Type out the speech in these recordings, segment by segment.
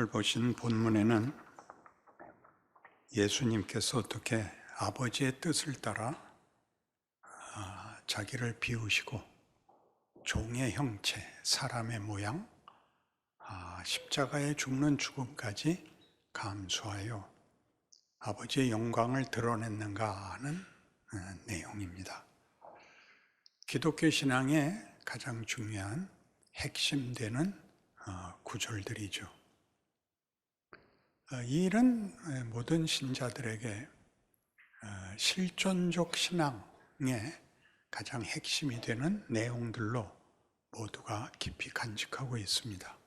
오늘 보신 본문에는 예수님께서 어떻게 아버지의 뜻을 따라 아, 자기를 비우시고 종의 형체, 사람의 모양, 아, 십자가에 죽는 죽음까지 감수하여 아버지의 영광을 드러냈는가 하는 어, 내용입니다. 기독교 신앙의 가장 중요한 핵심되는 어, 구절들이죠. 어, 이 일은 모든 신자들에게 어, 실존적 신앙의 가장 핵심이 되는 내용들로 모두가 깊이 간직하고 있습니다.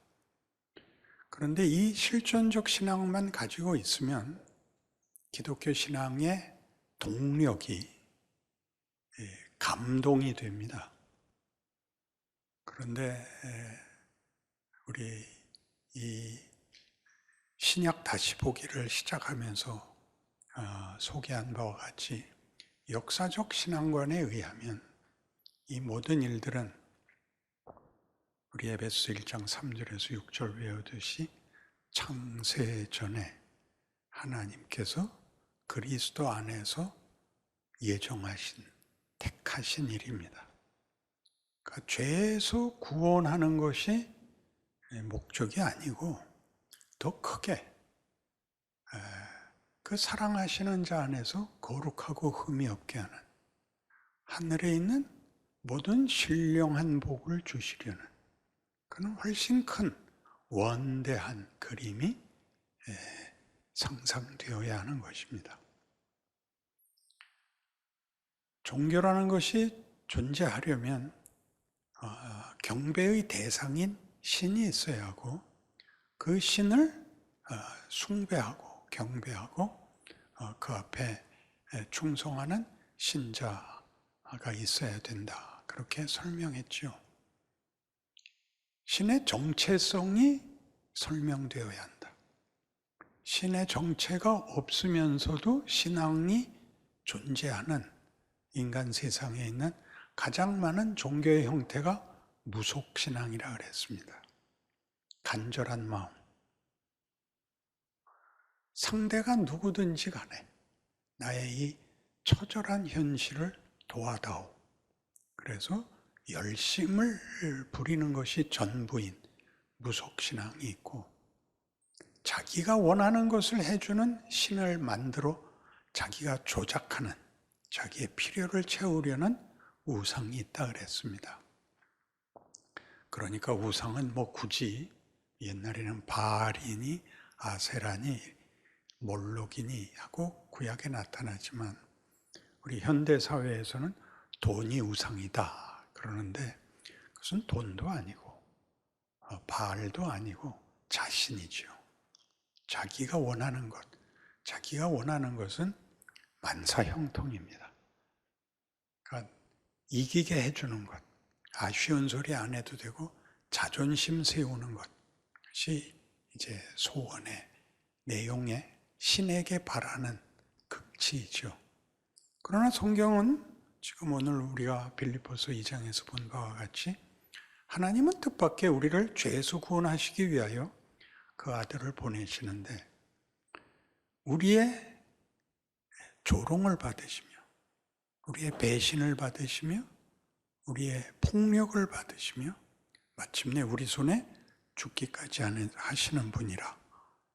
그런데 이 실존적 신앙만 가지고 있으면 기독교 신앙의 동력이 예, 감동이 됩니다. 그런데 우리 이 신약 다시 보기를 시작하면서 어, 소개한 바와 같이 역사적 신앙관에 의하면 이 모든 일들은 우리 에베소 1장 3절에서 6절 외우듯이 창세 전에 하나님께서 그리스도 안에서 예정하신 택하신 일입니다. 그러니까 죄에서 구원하는 것이 목적이 아니고 더 크게 그 사랑하시는 자 안에서 거룩하고 흠이 없게 하는 하늘에 있는 모든 신령한 복을 주시려는 그는 훨씬 큰 원대한 그림이 상상되어야 하는 것입니다. 종교라는 것이 존재하려면 어, 경배의 대상인 신이 있어야 하고 그 신을 어, 숭배하고 경배하고 어, 그 앞에 충성하는 신자가 있어야 된다. 그렇게 설명했죠. 신의 정체성이 설명되어야 한다. 신의 정체가 없으면서도 신앙이 존재하는 인간 세상에 있는 가장 많은 종교의 형태가 무속신앙이라 그랬습니다. 간절한 마음. 상대가 누구든지 간에 나의 이 처절한 현실을 도와다오. 그래서 열심을 부리는 것이 전부인 무속신앙이 있고 자기가 원하는 것을 해주는 신을 만들어 자기가 조작하는 자기의 필요를 채우려는 우상이 있다 그랬습니다. 그러니까 우상은 뭐 굳이 옛날에는 바알이니 아세라니 몰록이니 하고 구약에 나타나지만 우리 현대 사회에서는 돈이 우상이다 그러는데 그것은 돈도 아니고 어, 바알도 아니고 자신이죠. 자기가 원하는 것, 자기가 원하는 것은 만사형통입니다. 그러니까 이기게 해주는 것, 아쉬운 소리 안 해도 되고 자존심 세우는 것 이 이제 소원의 내용의 신에게 바라는 극치이죠. 그러나 성경은 지금 오늘 우리가 빌리포스 2장에서 본 바와 같이 하나님은 뜻밖의 우리를 죄에서 구원하시기 위하여 그 아들을 보내시는데 우리의 조롱을 받으시며 우리의 배신을 받으시며 우리의 폭력을 받으시며 마침내 우리 손에 죽기까지 하시는 분이라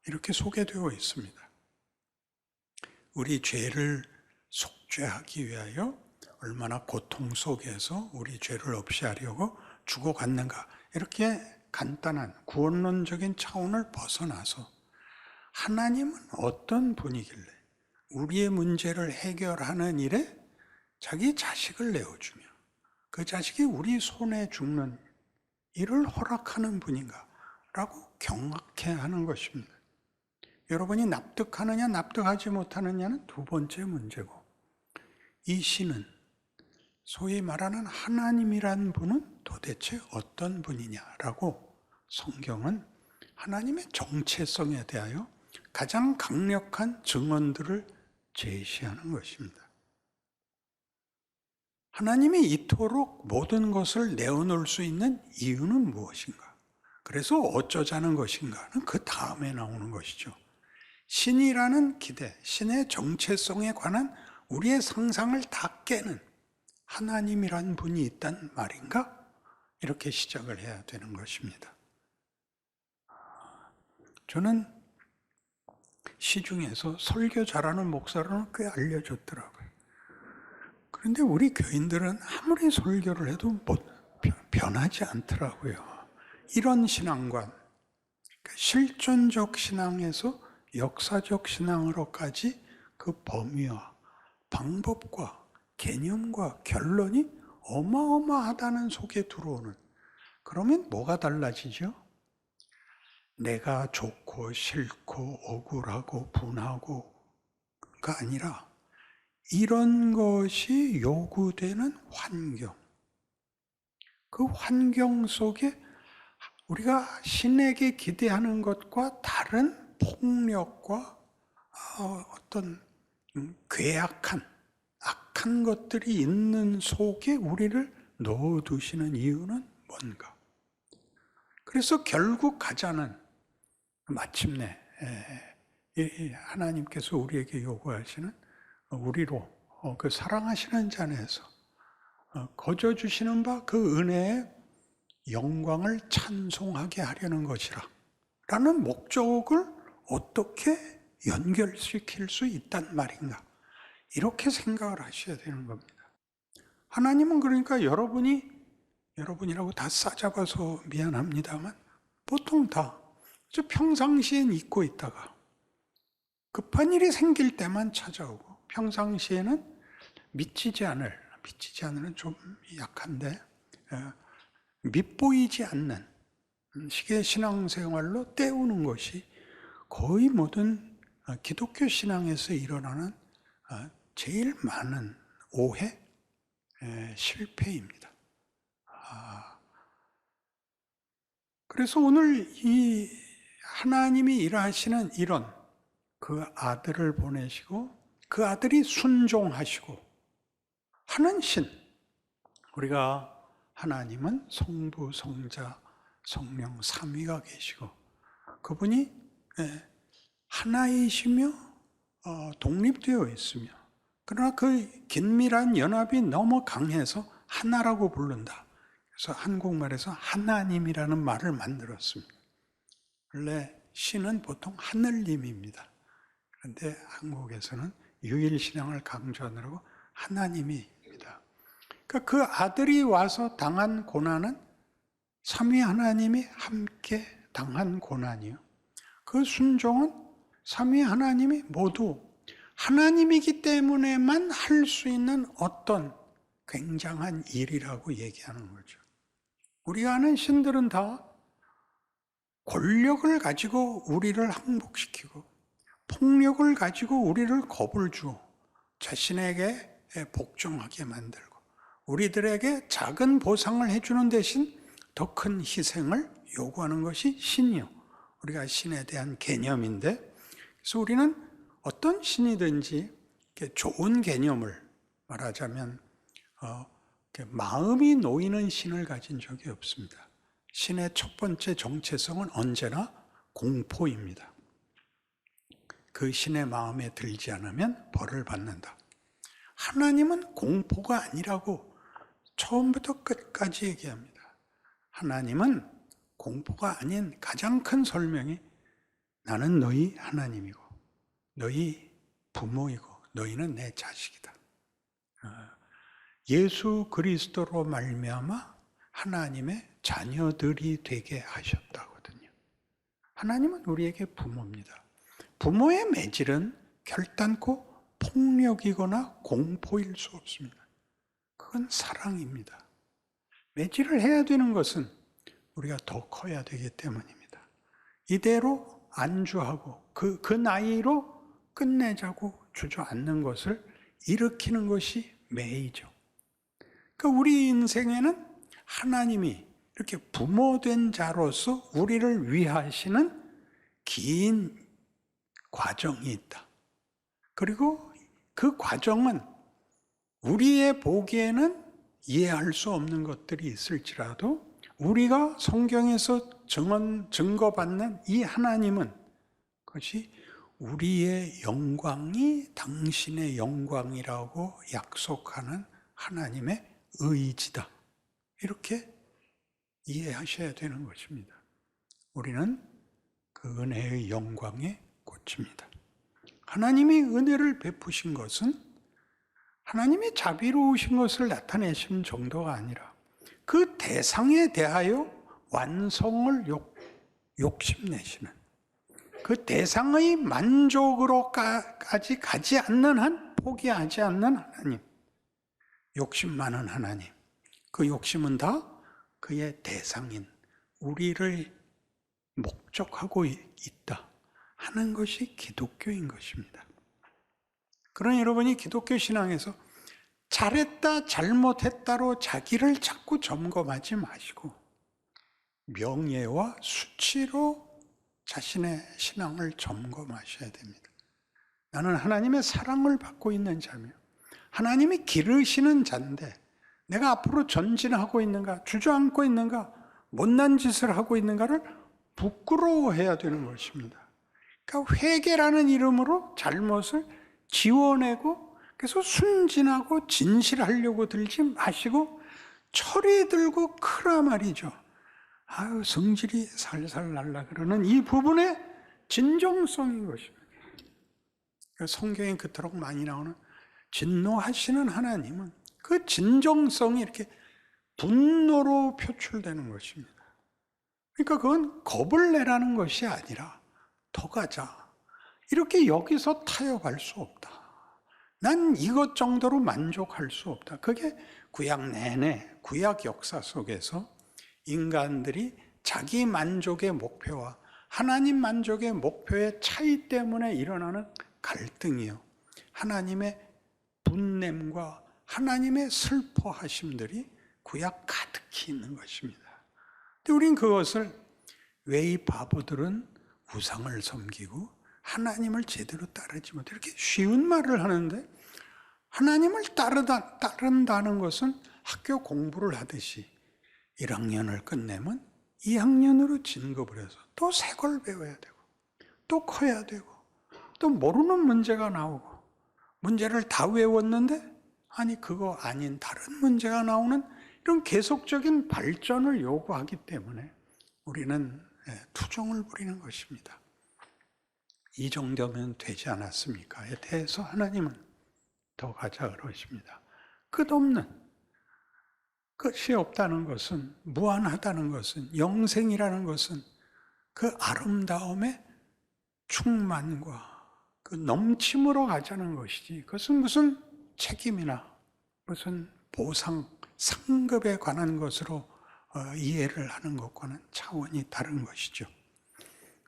이렇게 소개되어 있습니다. 우리 죄를 속죄하기 위하여 얼마나 고통 속에서 우리 죄를 없이 하려고 죽어갔는가 이렇게 간단한 구원론적인 차원을 벗어나서 하나님은 어떤 분이길래 우리의 문제를 해결하는 일에 자기 자식을 내어주며 그 자식이 우리 손에 죽는 일을 허락하는 분인가? 라고 경악해 하는 것입니다. 여러분이 납득하느냐, 납득하지 못하느냐는 두 번째 문제고, 이 신은 소위 말하는 하나님이란 분은 도대체 어떤 분이냐라고 성경은 하나님의 정체성에 대하여 가장 강력한 증언들을 제시하는 것입니다. 하나님이 이토록 모든 것을 내어놓을 수 있는 이유는 무엇인가? 그래서 어쩌자는 것인가는 그 다음에 나오는 것이죠. 신이라는 기대, 신의 정체성에 관한 우리의 상상을 다 깨는 하나님이란 분이 있단 말인가? 이렇게 시작을 해야 되는 것입니다. 저는 시중에서 설교 잘하는 목사로는 꽤 알려졌더라고요. 그런데 우리 교인들은 아무리 설교를 해도 뭐 변하지 않더라고요. 이런 신앙관, 그러니까 실존적 신앙에서 역사적 신앙으로까지 그 범위와 방법과 개념과 결론이 어마어마하다는 속에 들어오는 그러면 뭐가 달라지죠? 내가 좋고 싫고 억울하고 분하고가 아니라 이런 것이 요구되는 환경. 그 환경 속에 우리가 신에게 기대하는 것과 다른 폭력과 어, 어떤 음, 괴악한 악한 것들이 있는 속에 우리를 넣어두시는 이유는 뭔가? 그래서 결국 가자는 마침내 하나님께서 우리에게 요구하시는 우리로 어, 그 사랑하시는 자에서 어, 거저 주시는 바 그 은혜의 영광을 찬송하게 하려는 것이라. 라는 목적을 어떻게 연결시킬 수 있단 말인가. 이렇게 생각을 하셔야 되는 겁니다. 하나님은 그러니까 여러분이, 여러분이라고 다 싸잡아서 미안합니다만, 보통 다 평상시엔 잊고 있다가 급한 일이 생길 때만 찾아오고, 평상시에는 미치지 않을, 미치지 않을은 좀 약한데, 어, 밑보이지 않는 식의 신앙생활로 때우는 것이 거의 모든 어, 기독교 신앙에서 일어나는 어, 제일 많은 오해, 실패입니다. 아, 그래서 오늘 이 하나님이 일하시는 이런 그 아들을 보내시고 그 아들이 순종하시고 하는 신, 우리가 하나님은 성부, 성자, 성령 삼위가 계시고 그분이 예, 하나이시며 어, 독립되어 있으며 그러나 그 긴밀한 연합이 너무 강해서 하나라고 부른다. 그래서 한국말에서 하나님이라는 말을 만들었습니다. 원래 신은 보통 하늘님입니다. 그런데 한국에서는 유일신앙을 강조하느라고 하나님이 그러니까 그 아들이 와서 당한 고난은 삼위 하나님이 함께 당한 고난이요. 그 순종은 삼위 하나님이 모두 하나님이기 때문에만 할 수 있는 어떤 굉장한 일이라고 얘기하는 거죠. 우리가 아는 신들은 다 권력을 가지고 우리를 항복시키고 폭력을 가지고 우리를 겁을 주어 자신에게 복종하게 만들고 우리들에게 작은 보상을 해주는 대신 더 큰 희생을 요구하는 것이 신이요. 우리가 신에 대한 개념인데, 그래서 우리는 어떤 신이든지 좋은 개념을 말하자면 어, 마음이 놓이는 신을 가진 적이 없습니다. 신의 첫 번째 정체성은 언제나 공포입니다. 그 신의 마음에 들지 않으면 벌을 받는다. 하나님은 공포가 아니라고 처음부터 끝까지 얘기합니다. 하나님은 공포가 아닌 가장 큰 설명이 나는 너희 하나님이고 너희 부모이고 너희는 내 자식이다. 어, 예수 그리스도로 말미암아 하나님의 자녀들이 되게 하셨다거든요. 하나님은 우리에게 부모입니다. 부모의 매질은 결단코 폭력이거나 공포일 수 없습니다. 그건 사랑입니다. 매질을 해야 되는 것은 우리가 더 커야 되기 때문입니다. 이대로 안주하고 그, 그 나이로 끝내자고 주저앉는 것을 일으키는 것이 매이죠. 그러니까 우리 인생에는 하나님이 이렇게 부모된 자로서 우리를 위하시는 긴 과정이 있다. 그리고 그 과정은 우리의 보기에는 이해할 수 없는 것들이 있을지라도 우리가 성경에서 증언, 증거받는 이 하나님은 그것이 우리의 영광이 당신의 영광이라고 약속하는 하나님의 의지다. 이렇게 이해하셔야 되는 것입니다. 우리는 그 은혜의 영광에 꽂힙니다. 하나님이 은혜를 베푸신 것은 하나님이 자비로우신 것을 나타내신 정도가 아니라 그 대상에 대하여 완성을 욕, 욕심내시는 그 대상의 만족으로까지 가지 않는 한 포기하지 않는 하나님 욕심 많은 하나님 그 욕심은 다 그의 대상인 우리를 목적하고 있다 하는 것이 기독교인 것입니다. 그러니 여러분이 기독교 신앙에서 잘했다, 잘못했다로 자기를 자꾸 점검하지 마시고 명예와 수치로 자신의 신앙을 점검하셔야 됩니다. 나는 하나님의 사랑을 받고 있는 자며 하나님이 기르시는 자인데 내가 앞으로 전진하고 있는가, 주저앉고 있는가, 못난 짓을 하고 있는가를 부끄러워해야 되는 것입니다. 그러니까 회개라는 이름으로 잘못을 지워내고 그래서 순진하고 진실하려고 들지 마시고 철이 들고 크라 말이죠. 아유 성질이 살살 날라 그러는 이 부분의 진정성인 것입니다. 성경에 그토록 많이 나오는 진노하시는 하나님은 그 진정성이 이렇게 분노로 표출되는 것입니다. 그러니까 그건 겁을 내라는 것이 아니라 더 가자. 이렇게 여기서 타협할 수 없다. 난 이것 정도로 만족할 수 없다. 그게 구약 내내 구약 역사 속에서 인간들이 자기 만족의 목표와 하나님 만족의 목표의 차이 때문에 일어나는 갈등이요. 하나님의 분냄과 하나님의 슬퍼하심들이 구약 가득히 있는 것입니다. 근데 우린 그것을 왜 이 바보들은 우상을 섬기고 하나님을 제대로 따르지 못해 이렇게 쉬운 말을 하는데 하나님을 따르다, 따른다는 것은 학교 공부를 하듯이 1학년을 끝내면 2학년으로 진급을 해서 또 새 걸 배워야 되고 또 커야 되고 또 모르는 문제가 나오고 문제를 다 외웠는데 아니 그거 아닌 다른 문제가 나오는 이런 계속적인 발전을 요구하기 때문에 우리는 예, 투정을 부리는 것입니다. 이 정도면 되지 않았습니까에 대해서 하나님은 더 가자 그러십니다. 끝없는 끝이 없다는 것은 무한하다는 것은 영생이라는 것은 그 아름다움의 충만과 그 넘침으로 가자는 것이지 그것은 무슨 책임이나 무슨 보상 상급에 관한 것으로 어, 이해를 하는 것과는 차원이 다른 것이죠.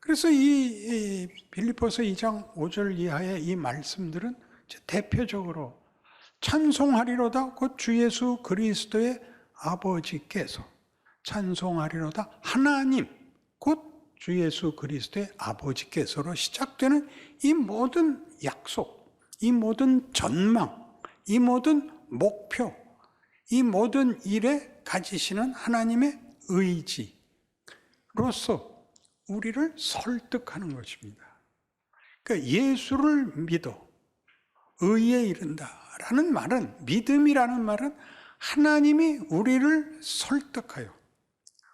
그래서 이, 빌리포스 2장 5절 이하의 이 말씀들은 대표적으로 찬송하리로다 곧 주 예수 그리스도의 아버지께서 찬송하리로다 하나님 곧 주 예수 그리스도의 아버지께서로 시작되는 이 모든 약속, 이 모든 전망, 이 모든 목표, 이 모든 일에 가지시는 하나님의 의지로서 우리를 설득하는 것입니다. 그러니까 예수를 믿어 의에 이른다라는 말은 믿음이라는 말은 하나님이 우리를 설득하여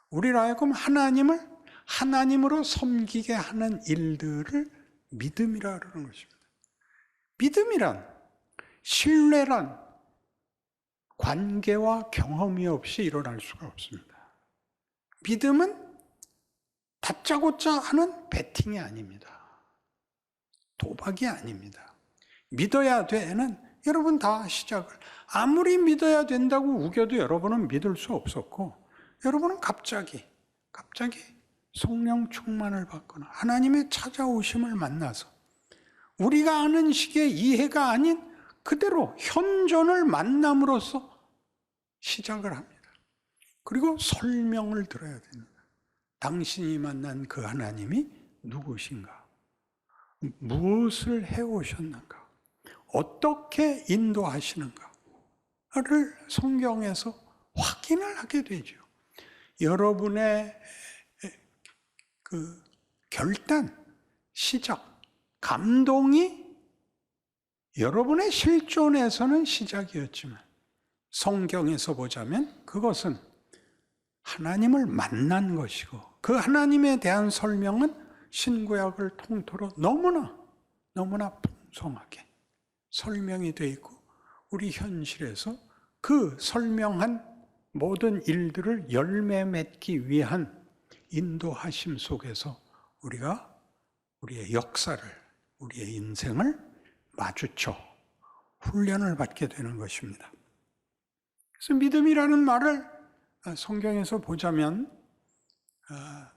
우리를 하여금 하나님을 하나님으로 섬기게 하는 일들을 믿음이라 그러는 것입니다. 믿음이란 신뢰란 관계와 경험이 없이 일어날 수가 없습니다. 믿음은 다짜고짜 하는 베팅이 아닙니다. 도박이 아닙니다. 믿어야 돼는 여러분 다 시작을 아무리 믿어야 된다고 우겨도 여러분은 믿을 수 없었고 여러분은 갑자기 갑자기 성령 충만을 받거나 하나님의 찾아오심을 만나서 우리가 아는 식의 이해가 아닌 그대로 현존을 만남으로써 시작을 합니다. 그리고 설명을 들어야 됩니다. 당신이 만난 그 하나님이 누구신가? 무엇을 해오셨는가? 어떻게 인도하시는가를 성경에서 확인을 하게 되죠. 여러분의 그 결단, 시작, 감동이 여러분의 실존에서는 시작이었지만 성경에서 보자면 그것은 하나님을 만난 것이고 그 하나님에 대한 설명은 신구약을 통틀어 너무나 너무나 풍성하게 설명이 되어 있고 우리 현실에서 그 설명한 모든 일들을 열매 맺기 위한 인도하심 속에서 우리가 우리의 역사를 우리의 인생을 마주쳐 훈련을 받게 되는 것입니다. 그래서 믿음이라는 말을 성경에서 보자면 아,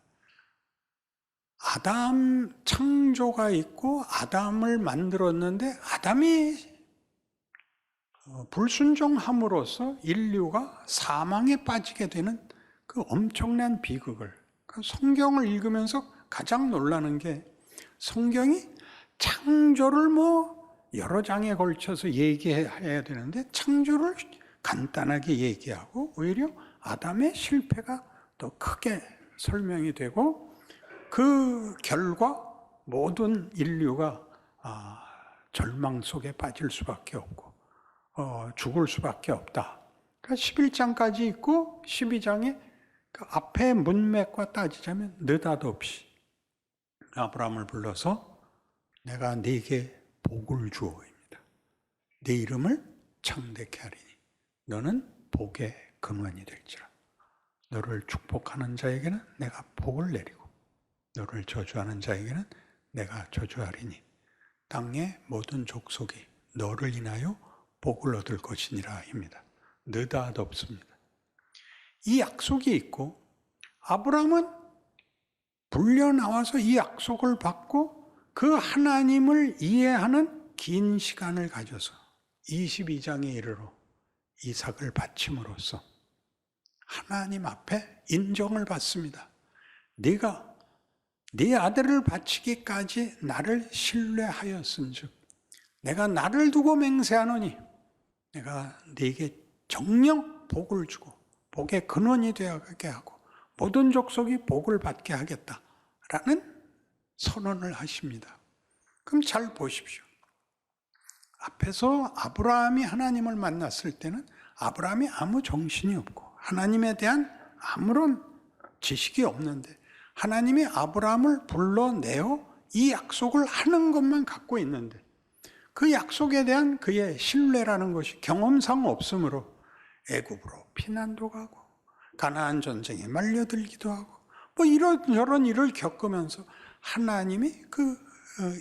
아담 창조가 있고 아담을 만들었는데 아담이 어, 불순종함으로써 인류가 사망에 빠지게 되는 그 엄청난 비극을 그 성경을 읽으면서 가장 놀라는 게 성경이 창조를 뭐 여러 장에 걸쳐서 얘기해야 되는데 창조를 간단하게 얘기하고 오히려 아담의 실패가 더 크게 설명이 되고 그 결과 모든 인류가 아, 절망 속에 빠질 수밖에 없고 어, 죽을 수밖에 없다. 그러니까 11장까지 있고 12장에 그 앞에 문맥과 따지자면 느닷없이 아브라함을 불러서 내가 네게 복을 주어입니다. 네 이름을 창대케 하리니 너는 복의 근원이 될지라. 너를 축복하는 자에게는 내가 복을 내리고 너를 저주하는 자에게는 내가 저주하리니 땅의 모든 족속이 너를 인하여 복을 얻을 것이니라입니다. 느닷없습니다. 이 약속이 있고 아브라함은 불려 나와서 이 약속을 받고 그 하나님을 이해하는 긴 시간을 가져서 22장에 이르러 이삭을 바침으로써 하나님 앞에 인정을 받습니다. 네가 네 아들을 바치기까지 나를 신뢰하였은즉 내가 나를 두고 맹세하노니 내가 네게 정령 복을 주고 복의 근원이 되게 하고 모든 족속이 복을 받게 하겠다라는 선언을 하십니다. 그럼 잘 보십시오. 앞에서 아브라함이 하나님을 만났을 때는 아브라함이 아무 정신이 없고 하나님에 대한 아무런 지식이 없는데 하나님이 아브라함을 불러내어 이 약속을 하는 것만 갖고 있는데 그 약속에 대한 그의 신뢰라는 것이 경험상 없으므로 애굽으로 피난도 가고 가나안 전쟁에 말려들기도 하고 뭐 이런 저런 일을 겪으면서 하나님이 그 어,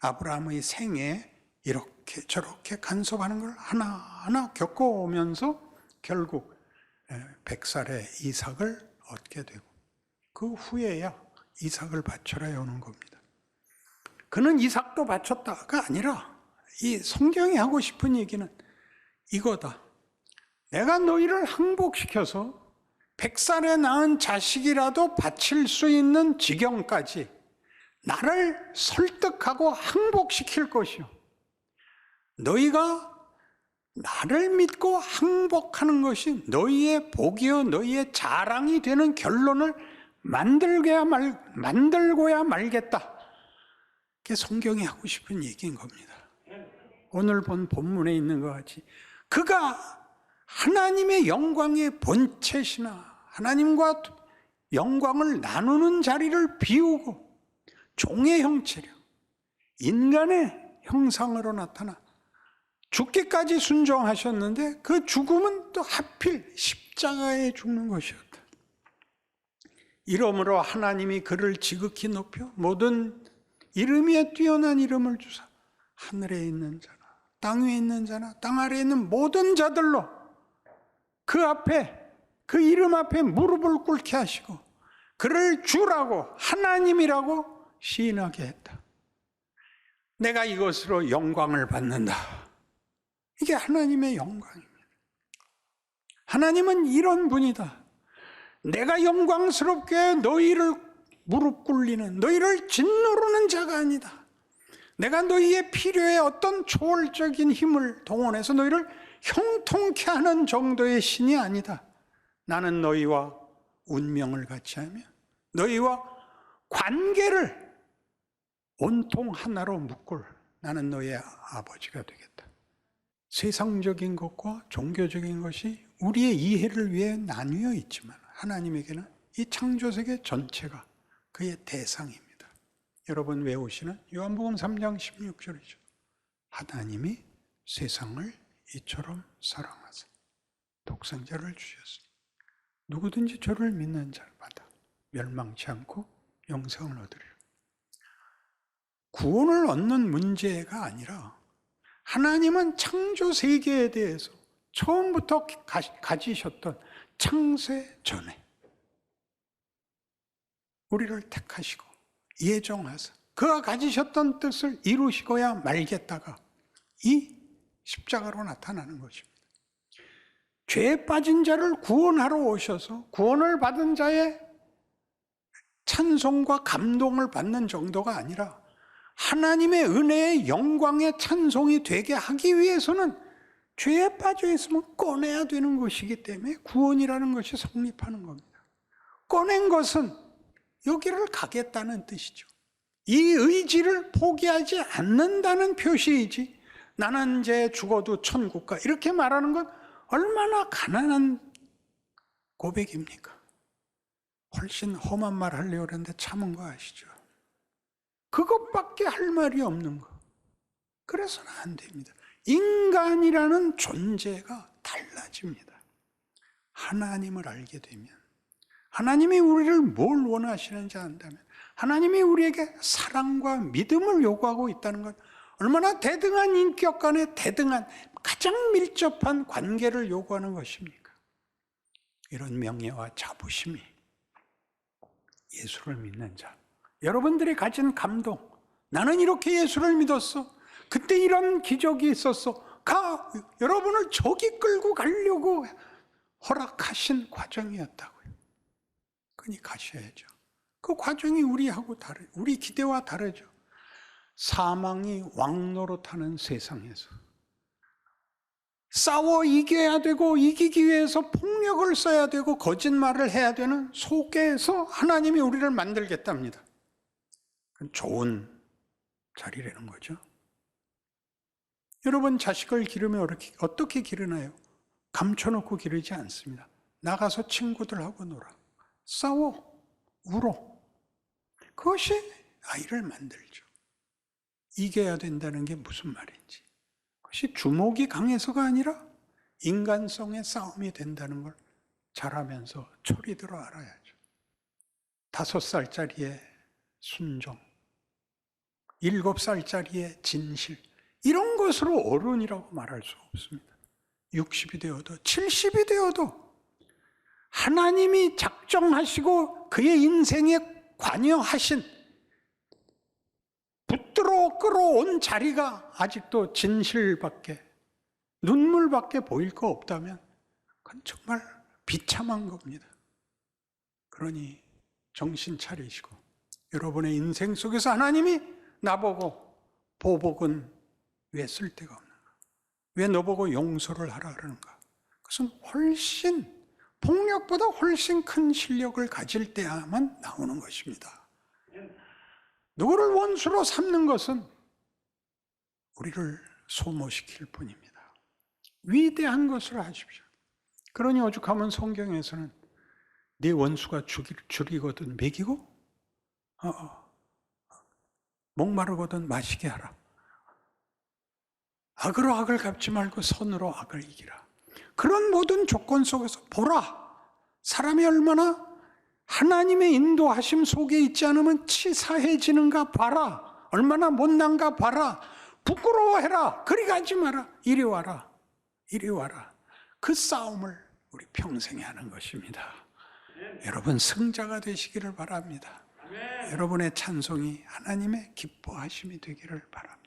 아브라함의 생에 이렇게 저렇게 간섭하는 걸 하나하나 겪어오면서 결국 백살의 이삭을 얻게 되고 그 후에야 이삭을 바쳐라 오는 겁니다. 그는 이삭도 바쳤다가 아니라 이 성경이 하고 싶은 얘기는 이거다. 내가 너희를 항복시켜서 백살에 낳은 자식이라도 바칠 수 있는 지경까지 나를 설득하고 항복시킬 것이요. 너희가 나를 믿고 항복하는 것이 너희의 복이요, 너희의 자랑이 되는 결론을 만들고야 말, 만들고야 말겠다. 그게 성경이 하고 싶은 얘기인 겁니다. 오늘 본 본문에 있는 것 같이 그가 하나님의 영광의 본체시나 하나님과 영광을 나누는 자리를 비우고 종의 형체로 인간의 형상으로 나타나 죽기까지 순종하셨는데 그 죽음은 또 하필 십자가에 죽는 것이었다. 이러므로 하나님이 그를 지극히 높여 모든 이름 위에 뛰어난 이름을 주사 하늘에 있는 자나 땅 위에 있는 자나 땅 아래에 있는 모든 자들로 그 앞에 그 이름 앞에 무릎을 꿇게 하시고 그를 주라고 하나님이라고 시인하게 했다. 내가 이것으로 영광을 받는다. 이게 하나님의 영광입니다. 하나님은 이런 분이다. 내가 영광스럽게 너희를 무릎 꿇리는 너희를 짓누르는 자가 아니다. 내가 너희의 필요에 어떤 초월적인 힘을 동원해서 너희를 형통케 하는 정도의 신이 아니다. 나는 너희와 운명을 같이 하며 너희와 관계를 온통 하나로 묶을 나는 너의 아버지가 되겠다. 세상적인 것과 종교적인 것이 우리의 이해를 위해 나뉘어 있지만 하나님에게는 이 창조세계 전체가 그의 대상입니다. 여러분 외우시는 요한복음 3장 16절이죠. 하나님이 세상을 이처럼 사랑하사 독생자를 주셨으니 누구든지 저를 믿는 자마다 멸망치 않고 영생을 얻으리라. 구원을 얻는 문제가 아니라 하나님은 창조 세계에 대해서 처음부터 가- 가지셨던 창세 전에 우리를 택하시고 예정하사 그가 가지셨던 뜻을 이루시고야 말겠다가 이 십자가로 나타나는 것입니다. 죄에 빠진 자를 구원하러 오셔서 구원을 받은 자의 찬송과 감동을 받는 정도가 아니라 하나님의 은혜의 영광의 찬송이 되게 하기 위해서는 죄에 빠져 있으면 꺼내야 되는 것이기 때문에 구원이라는 것이 성립하는 겁니다. 꺼낸 것은 여기를 가겠다는 뜻이죠. 이 의지를 포기하지 않는다는 표시이지 나는 이제 죽어도 천국가 이렇게 말하는 건 얼마나 가난한 고백입니까? 훨씬 험한 말 하려고 그랬는데 참은 거 아시죠? 그것밖에 할 말이 없는 거. 그래서는 안 됩니다. 인간이라는 존재가 달라집니다. 하나님을 알게 되면, 하나님이 우리를 뭘 원하시는지 안다면, 하나님이 우리에게 사랑과 믿음을 요구하고 있다는 것, 얼마나 대등한 인격 간의 대등한 가장 밀접한 관계를 요구하는 것입니까? 이런 명예와 자부심이 예수를 믿는 자. 여러분들이 가진 감동. 나는 이렇게 예수를 믿었어. 그때 이런 기적이 있었어. 가, 여러분을 저기 끌고 가려고 허락하신 과정이었다고요. 그니 가셔야죠. 그 과정이 우리하고 다르, 우리 기대와 다르죠. 사망이 왕노릇하는 세상에서 싸워 이겨야 되고 이기기 위해서 폭력을 써야 되고 거짓말을 해야 되는 속에서 하나님이 우리를 만들겠답니다. 좋은 자리라는 거죠. 여러분 자식을 기르면 어떻게, 기르나요? 감춰놓고 기르지 않습니다. 나가서 친구들하고 놀아. 싸워. 울어. 그것이 아이를 만들죠. 이겨야 된다는 게 무슨 말인지. 그것이 주목이 강해서가 아니라 인간성의 싸움이 된다는 걸 잘하면서 초리 들어 알아야죠. 다섯 살짜리의 순종, 일곱 살짜리의 진실, 이런 것으로 어른이라고 말할 수 없습니다. 60이 되어도 70이 되어도 하나님이 작정하시고 그의 인생에 관여하신 붙들어 끌어온 자리가 아직도 진실밖에 눈물밖에 보일 거 없다면 그건 정말 비참한 겁니다. 그러니 정신 차리시고 여러분의 인생 속에서 하나님이 나보고 보복은 왜 쓸데가 없는가? 왜 너보고 용서를 하라 그러는가? 그것은 훨씬 폭력보다 훨씬 큰 실력을 가질 때야만 나오는 것입니다. 누구를 원수로 삼는 것은 우리를 소모시킬 뿐입니다. 위대한 것을 하십시오. 그러니 오죽하면 성경에서는 네 원수가 죽일, 줄이거든 먹이고 어, 어, 목마르거든 마시게 하라. 악으로 악을 갚지 말고 선으로 악을 이기라. 그런 모든 조건 속에서 보라. 사람이 얼마나 하나님의 인도하심 속에 있지 않으면 치사해지는가 봐라. 얼마나 못난가 봐라. 부끄러워해라. 그리 가지 마라. 이리 와라. 이리 와라. 그 싸움을 우리 평생에 하는 것입니다. 여러분 승자가 되시기를 바랍니다. 여러분의 찬송이 하나님의 기뻐하심이 되기를 바랍니다.